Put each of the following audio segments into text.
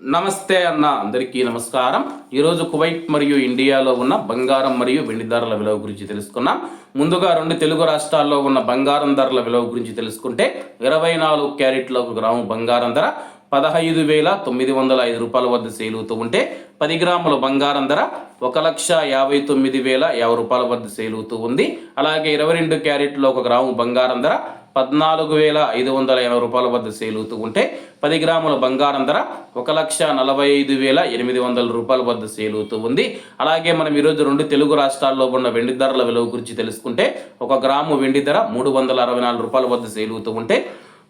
నమస్తే అన్న అందరికీ నమస్కారం. ఈరోజు కువైట్ మరియు ఇండియాలో ఉన్న బంగారం మరియు వెండి ధరల విలువ గురించి తెలుసుకున్నాం. ముందుగా రెండు తెలుగు రాష్ట్రాల్లో ఉన్న బంగారం ధరల విలువ గురించి తెలుసుకుంటే ఇరవై నాలుగు క్యారెట్ల ఒక గ్రాము బంగారం ధర పదహైదు వేల తొమ్మిది వందల ఐదు రూపాయల వద్ద సేలుతూ ఉంటే పది గ్రాముల బంగారం ధర ఒక లక్ష యాభై తొమ్మిది వేల యాభై రూపాయల వద్ద సేలుతూ ఉంది. అలాగే ఇరవై రెండు క్యారెట్లో ఒక గ్రాము బంగారం ధర పద్నాలుగు వేల ఐదు వందల ఎనభై రూపాయల వద్ద సేలుతూ ఉంటే పది గ్రాముల బంగారం ధర ఒక లక్ష నలభై ఐదు వేల ఎనిమిది వందల రూపాయల వద్ద సేలుతూ ఉంది. అలాగే మనం ఈరోజు రెండు తెలుగు రాష్ట్రాల్లో ఉన్న వెండి ధరల విలువ గురించి తెలుసుకుంటే ఒక గ్రాము వెండి ధర మూడు వందల అరవై నాలుగు రూపాయల వద్ద సేలుతూ ఉంటే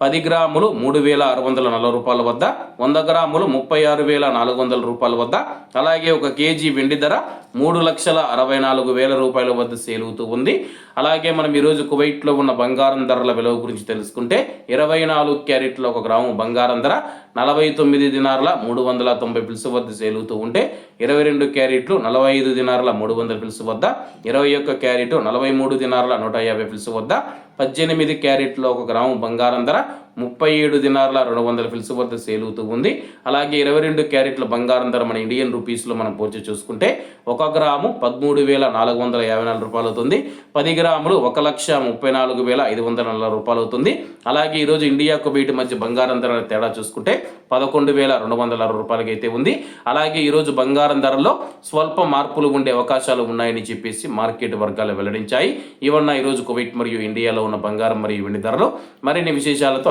పది గ్రాములు మూడు వేల ఆరు వందల నలభై రూపాయల వద్ద వంద గ్రాములు ముప్పై ఆరు వేల నాలుగు వందల రూపాయల వద్ద అలాగే ఒక కేజీ వెండి ధర మూడు లక్షల అరవై నాలుగు వేల రూపాయల వద్ద సేలుతూ ఉంది. అలాగే మనం ఈరోజు కువైట్లో ఉన్న బంగారం ధరల విలువ గురించి తెలుసుకుంటే ఇరవై నాలుగు క్యారెట్ల ఒక గ్రాము బంగారం ధర నలభై తొమ్మిది దినార్ల మూడు వందల తొంభై పిలుసు వద్ద సేలుతూ ఉంటే ఇరవై రెండు క్యారెట్లు నలభై ఐదు దినార్ల మూడు వందల పిలుసు వద్ద ఇరవై ఒక్క క్యారెట్ నలభై మూడు దినార్ల నూట యాభై పిలుసు వద్ద పద్దెనిమిది క్యారెట్లో ఒక గ్రాము బంగారం ధర ముప్పై ఏడు దినార్ల రెండు వందల ఫిల్స్ వద్ద సేలుతూ ఉంది. అలాగే ఇరవై రెండు క్యారెట్ల బంగారం ధర మన ఇండియన్ రూపీస్లో మనం పోల్చి చూసుకుంటే ఒక గ్రాము పదమూడు వేల నాలుగు వందల యాభై నాలుగు రూపాయలు అవుతుంది. పది గ్రాములు ఒక లక్ష ముప్పై నాలుగు వేల ఐదు వందల నలభై రూపాయలు అవుతుంది. అలాగే ఈరోజు ఇండియాకు బయట మధ్య బంగారం ధర తేడా చూసుకుంటే పదకొండు వేల రెండు వందల అరవై రూపాయలకి అయితే ఉంది. అలాగే ఈరోజు బంగారం ధరలో స్వల్ప మార్పులు ఉండే అవకాశాలు ఉన్నాయని చెప్పేసి మార్కెట్ వర్గాలు వెల్లడించాయి. ఇవన్న ఈరోజు కువైట్ మరియు ఇండియాలో ఉన్న బంగారం మరియు వెండి ధరలు. మరిన్ని విశేషాలతో